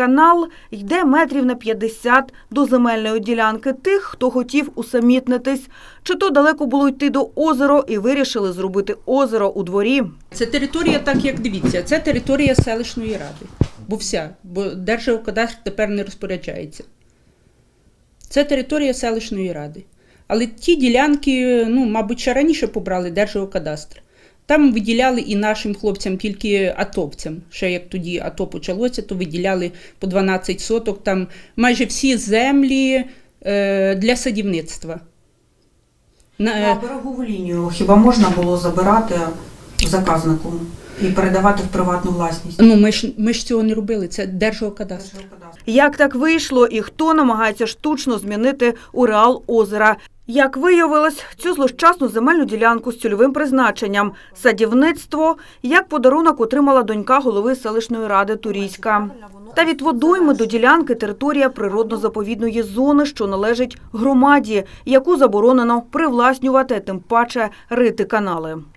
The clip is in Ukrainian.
канал йде метрів на 50 до земельної ділянки тих, хто хотів усамітнитись. Чи то далеко було йти до озера і вирішили зробити озеро у дворі. Це територія, так як дивіться, це територія селищної ради. Бо вся, бо Держгеокадастр тепер не розпоряджається. Це територія селищної ради. Але ті ділянки, ну, мабуть, ще раніше побрали Держгеокадастр. Там виділяли і нашим хлопцям, тільки атовцям. Ще як тоді АТО почалося, то виділяли по 12 соток. Там майже всі землі е, для садівництва. На, берегову лінію хіба можна було забирати заказнику і передавати в приватну власність? ну, ми, ж, ми ж цього не робили, це Держгеокадастр. Як так вийшло і хто намагається штучно змінити уреал озера? Як виявилось, цю злощасну земельну ділянку з цільовим призначенням садівництво як подарунок отримала донька голови селищної ради Турійська. Та від водойми до ділянки територія природно-заповідної зони, що належить громаді, яку заборонено привласнювати, тим паче рити канали.